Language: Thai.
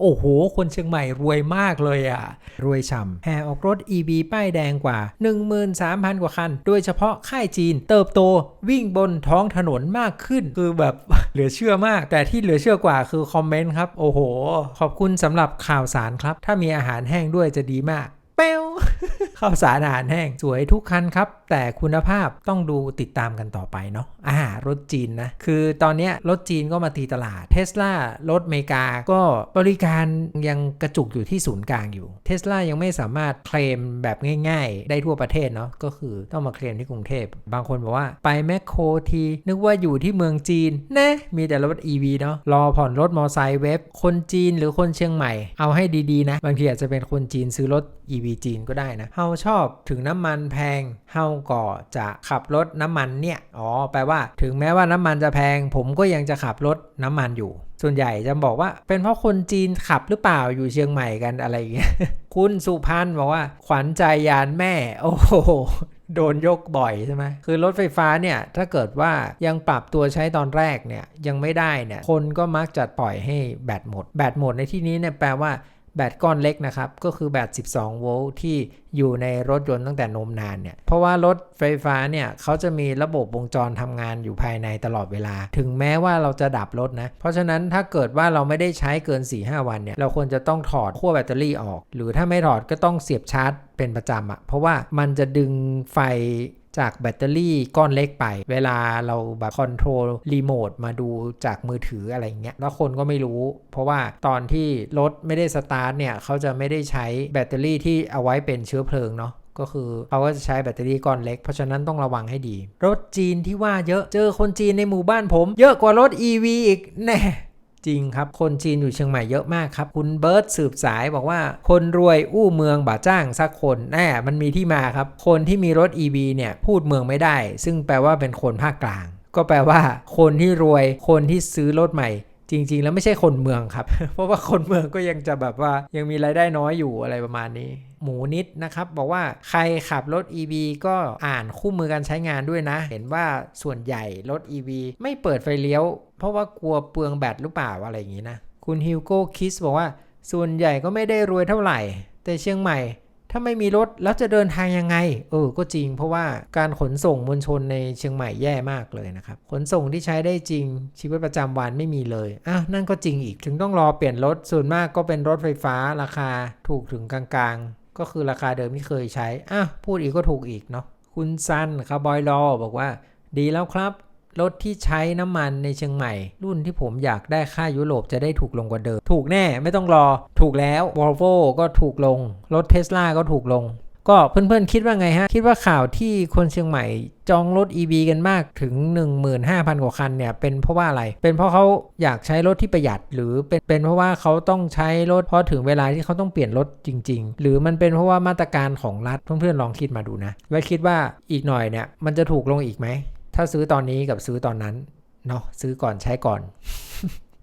โอ้โห คนเชียงใหม่รวยมากเลยอะ รวยฉ่ำแห่ออกรถ EV ป้ายแดงกว่า 13,000 กว่าคัน โดยเฉพาะค่ายจีน เติบโตวิ่งบนท้องถนนมากขึ้น คือแบบเหลือเชื่อมาก แต่ที่เหลือเชื่อกว่าคือคอมเมนต์ครับ โอ้โห ขอบคุณสำหรับข่าวสารครับ ถ้ามีอาหารแห้งด้วยจะดีมาก เปลว ข้าวสารอาหารแห้งสวยทุกคันครับ แต่คุณภาพต้องดูติดตามกันต่อไปเนาะอ่ารถจีนนะ คือตอนนี้รถจีนก็มาตีตลาดเทสลารถอเมริกาก็บริการยังกระจุกอยู่ที่ศูนย์กลางอยู่เทสลายังไม่สามารถเคลมแบบง่ายๆ ได้ทั่วประเทศเนาะก็คือต้องมาเคลมที่กรุงเทพ บางคนบอกว่าไปแมคโครทีนึกว่าอยู่ที่เมืองจีนนะมีแต่รถ EV เนาะรอผ่อนรถมอไซค์เว็บ คนจีนหรือคนเชียงใหม่ เอาให้ดีๆนะ บางทีอาจจะเป็นคนจีนซื้อรถ EV จีนก็ได้นะเฮาชอบถึงน้ำมันแพงเฮาก็จะขับรถน้ำมันเนี่ยอ๋อแปลว่า ถึงแม้ว่าน้ำมันจะแพง ผมก็ยังจะขับรถน้ำมันอยู่ ส่วนใหญ่จะบอกว่าเป็นเพราะคนจีนขับหรือเปล่าอยู่เชียงใหม่กันอะไรอย่างเงี้ยคุณสุพันธ์บอกว่า ขวัญใจยานแม่ โอ้โหโดนยกบ่อยใช่ไหมคือรถไฟฟ้าเนี่ยถ้าเกิดว่ายังปรับตัวใช้ตอนแรกเนี่ยยังไม่ได้เนี่ยคนก็มักจะปล่อยให้แบตหมด แบตหมดในที่นี้เนี่ยแปลว่า แบตก้อนเล็กนะครับ ก็คือแบต 12 โวลต์ที่อยู่ในรถยนต์ตั้งแต่นมนานเนี่ย เพราะว่ารถไฟฟ้าเนี่ยเขาจะมีระบบวงจรทำงานอยู่ภายในตลอดเวลา ถึงแม้ว่าเราจะดับรถนะ เพราะฉะนั้นถ้าเกิดว่าเราไม่ได้ใช้เกิน 4-5 วันเนี่ย เราควรจะต้องถอดขั้วแบตเตอรี่ออก หรือถ้าไม่ถอดก็ต้องเสียบชาร์จเป็นประจำอะเพราะว่ามันจะดึงไฟ จากแบตเตอรี่ก้อนเล็กไป เวลาเราแบบคอนโทรลรีโมทมาดูจากมือถืออะไรเงี้ยแล้วคนก็ไม่รู้ เพราะว่าตอนที่รถไม่ได้สตาร์ทเนี่ยเขาจะไม่ได้ใช้แบตเตอรี่ที่เอาไว้เป็นเชื้อเพลิงเนาะก็คือเขาก็จะใช้แบตเตอรี่ก้อนเล็ก เพราะฉะนั้นต้องระวังให้ดี รถจีนที่ว่าเยอะเจอคนจีนในหมู่บ้านผม เยอะกว่ารถ EV อีกแน่ จริงครับ คนจีนอยู่เชียงใหม่เยอะมากครับ คุณเบิร์ตสืบสายบอกว่าคนรวยอู้เมืองบ่าจ้างสักคนแน่มันมีที่มาครับ คนที่มีรถ EV เนี่ยพูดเมืองไม่ได้ ซึ่งแปลว่าเป็นคนภาคกลาง ก็แปลว่า คนที่รวยคนที่ซื้อรถใหม่ จริง ๆ แล้วไม่ใช่คนเมืองครับ เพราะว่าคนเมืองก็ยังจะแบบว่ายังมีรายได้น้อยอยู่อะไรประมาณนี้ หมูนิดนะครับ บอกว่าใครขับรถ EV ก็อ่านคู่มือการใช้งานด้วยนะ เห็นว่าส่วนใหญ่รถ EV ไม่เปิดไฟเลี้ยว เพราะว่ากลัวเปลืองแบตหรือเปล่าอะไรอย่างนี้นะ คุณฮิวโก้คิสบอกว่า ส่วนใหญ่ก็ไม่ได้รวยเท่าไหร่ แต่เชียงใหม่ ถ้าไม่มีรถแล้วจะเดินทางยังไง เออ ก็จริง เพราะว่าการขนส่งมวลชนในเชียงใหม่แย่มากเลยนะครับ ขนส่งที่ใช้ได้จริงชีวิตประจำวันไม่มีเลย อะ นั่นก็จริงอีก ถึงต้องรอเปลี่ยนรถ ส่วนมากก็เป็นรถไฟฟ้าราคาถูกถึงกลางๆ ก็คือราคาเดิมที่เคยใช้ อะ พูดอีกก็ถูกอีกเนาะ คุณซันคาร์บอยรอบอกว่า ดีแล้วครับ รถที่ใช้น้ำมันในเชียงใหม่ รุ่นที่ผมอยากได้ค่ายุโรปจะได้ถูกลงกว่าเดิม ถูกแน่ไม่ต้องรอ ถูกแล้ว Volvo ก็ถูกลง รถ Tesla ก็ถูกลง ก็เพื่อนๆคิดว่าไงฮะ คิดว่าข่าวที่คนเชียงใหม่จองรถ EV กันมากถึง 15,000 กว่าคันเนี่ย เป็นเพราะว่าอะไร เป็นเพราะเขาอยากใช้รถที่ประหยัด หรือเป็นเป็นเพราะว่าเขาต้องใช้รถเพราะถึงเวลาที่เขาต้องเปลี่ยนรถจริง ๆ หรือมันเป็นเพราะว่ามาตรการของรัฐเพื่อนๆลองคิดมาดูนะ แล้คิดว่าอีกหน่อยเนี่ยมันจะถูกลงอีกไหม ถ้าซื้อตอนนี้กับซื้อตอนนั้นเนาะซื้อก่อนใช้ก่อน